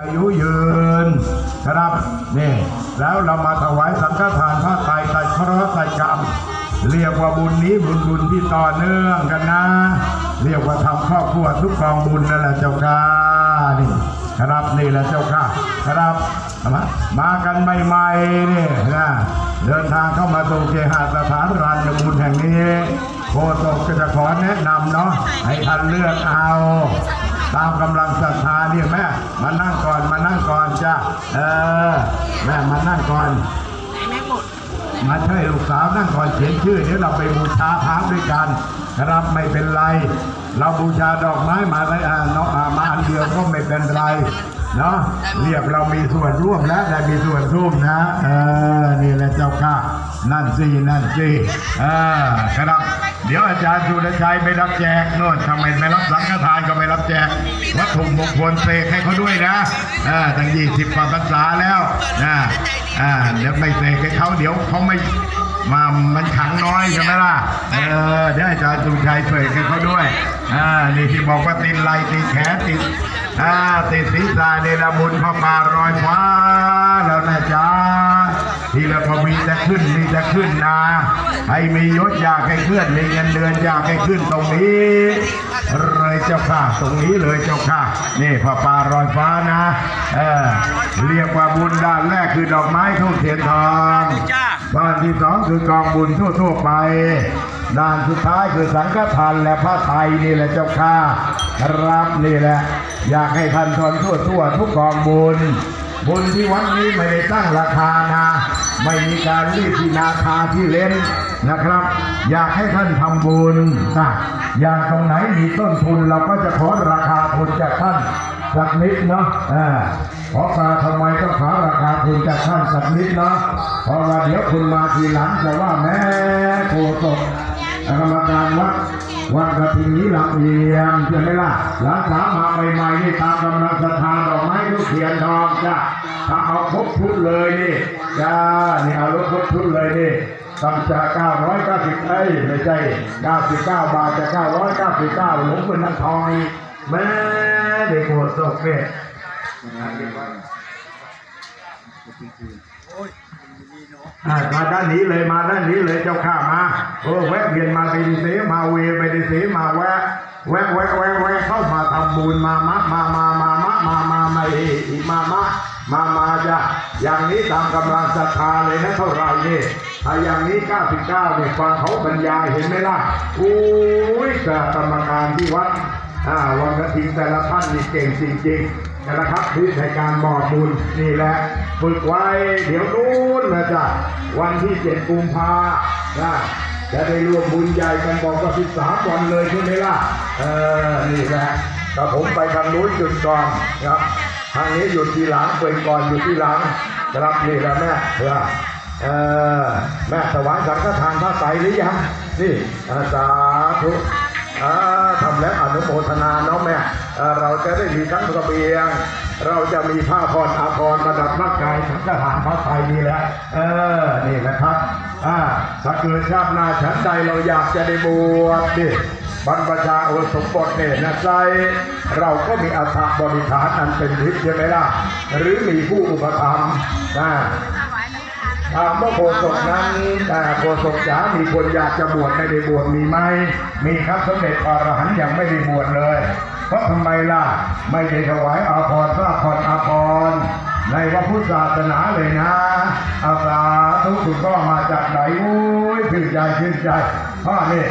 อายุยืนครับนี่แล้วเรามาถวายสังฆทานพระไตรไตรเคระไตรกรรม เรียกว่าบุญนี้บุญบุญที่ต่อเนื่องกันนะ เรียกว่าทำครอบครัวทุกกองบุญนั่นแหละเจ้าค่ะนี่ครับนี่แหละเจ้าค่ะครับมามากันใหม่ๆนี่นะเดินทางเข้ามาสู่เคหสถานรันบุญแห่งนี้ โคตกก็จะขอแนะนำเนาะให้ท่านเลือกเอา ตามกำลังศรัทธาเนี่ยแม่มานั่งก่อนมานั่งก่อนจ้ะเออ แม่มานั่งก่อนมาช่วยลูกสาวนั่งก่อนเขียนชื่อเดี๋ยวเราไปบูชาพระด้วยกันครับไม่เป็นไร เราบูชาดอกไม้มาได้อ่าเนาะอ่ามาอันเดียวก็ไม่เป็นไร เนาะเรียกเรามีส่วนร่วมแล้วได้มีส่วนร่วมนะเออนี่แหละเจ้าค่ะนั่นสินั่นสิเออครับ เดี๋ยวอาจารย์สุรชัยไปรับแจกโน่นทำไมไม่รับสังฆทานก็ไม่รับแจก วัตถุมงคลเสกให้เขาด้วยนะเออตั้งยี่สิบกว่าพรรษาแล้วนะอ่าเดี๋ยวไม่เสกให้เขาเดี๋ยวเขาไม่มามันขังน้อยใช่ไหมล่ะ เออเดี๋ยวอาจารย์สุชัยช่วยให้เขาด้วย อ่า นี่ที่บอกว่าติดไหลติดแขนติด อาติดศีรษะในละบุญพระปารอยฟ้าแล้วนะจ๊ะทีละพมีจะขึ้นมีจะขึ้นนะให้มียศอยากให้เคลื่อนมีเงินเดือนอยากให้ขึ้นตรงนี้เลยเจ้าค่ะตรงนี้เลยเจ้าค่ะนี่พระปารอยฟ้านะเออเรียกว่าบุญด้านแรกคือดอกไม้ทูบเทียนทองจ้าด้านที่สองคือกองบุญทั่วๆไป ด้านสุดท้ายคือสังฆทานและพระไตรนี่แหละเจ้าค่ะครับนี่แหละ อยากให้ท่านทอนทั่วๆทุกกองบุญ บุญที่วัดนี้ไม่ได้ตั้งราคานะ ไม่มีการรีดที่นาคาที่เล่นนะครับ อยากให้ท่านทำบุญนะอย่างตรงไหนมีต้นทุนเราก็จะขอราคาทุนจากท่าน สักนิดเนาะอ่าเพราะมาทำไมต้องขอราคาทุนจากท่านสักนิดเนาะเพราะว่าเดี๋ยวคุณมาทีหลังจะว่าแม่โคศกกรรมการวัดวัดกระทิงนี้ลำเอียงใช่ไหมล่ะหลานสาวมาใหม่ๆนี่ตามกำลังศรัทธาดอกไม้ทุกเทียนทองจ้ะถ้าเอาครบชุดเลยนี่จ้านี่เอารถครบชุดเลยนี่ตั้งจาก990เอ้ยไม่ใช่ 99 บาทจะ999หลงเป็นนังทองแม่ เด็กโคศกเนี่มาด้านนี้เลยมาด้านนี้เลยเจ้าข้ามาโอ้แวะเวียนมาไปดีเสมาเวไปดีเสมาแวะแวะแวะแวะแวะเข้ามาทำบุญมามะมามามามะมามามาเอีมามะมามาจ้ะอย่างนี้ตามกำลังศรัทธาเลยนะเท่าไร่นี่ถ้าอย่างนี้ 99เนี่ยฟังเขาบรรยายเห็นไหมล่ะโอ้ยกรรมการที่วัด วันกระถิ่นแต่ละท่านนี่เก่งจริงๆนะครับพื้นในการบอกบุญนี่แหละฝึกไว้เดี๋ยวนู้นนะจ๊ะวันที่เจ็ดกุมภานะจะได้รวมบุญใหญ่กันบอกว่าสิบสามวันเลยใช่ไหมล่ะเออนี่แหละแต่ผมไปทางนู้นหยุดก่อนครับทางนี้หยุดทีหลังเป็นก่อนหยุดทีหลังครับนี่แหละแม่เออเออแม่ถวายสังฆทานพระไตรหรือยังนี่สาธุ ทำแล้วอนุโมทนาเนาะแม่เราจะได้มีทั้งระเบียง เราจะมีผ้าพรอาภรณ์ประดับร่างกายสังฆทานพระไทยนี่แหละเออนี่นะครับอ่าถ้าเกิดชาติหน้าฉันใดเราอยากจะได้บวชดิบรรพชาโอสมบทเนี่ยนะใจเราก็มีอัฐบริฐานอันเป็นทิพย์ใช่ไหมล่ะ หรือมีผู้อุปถัมภ์นะ ถามว่าโพศกนั้นแต่โพศกจ๋ามีคนอยากจะบวชไม่ได้บวชมีไหมมีครับสมเด็จอรหันต์ยังไม่ได้บวชเลย เพราะทำไมล่ะ ไม่ได้ถวายอาภรณ์พระพรอาภรณ์ในพระพุทธศาสนาเลยนะอาสาธุคุณก็มาจากไหนโอ้ยชื่นใจชื่นใจพ่อนี่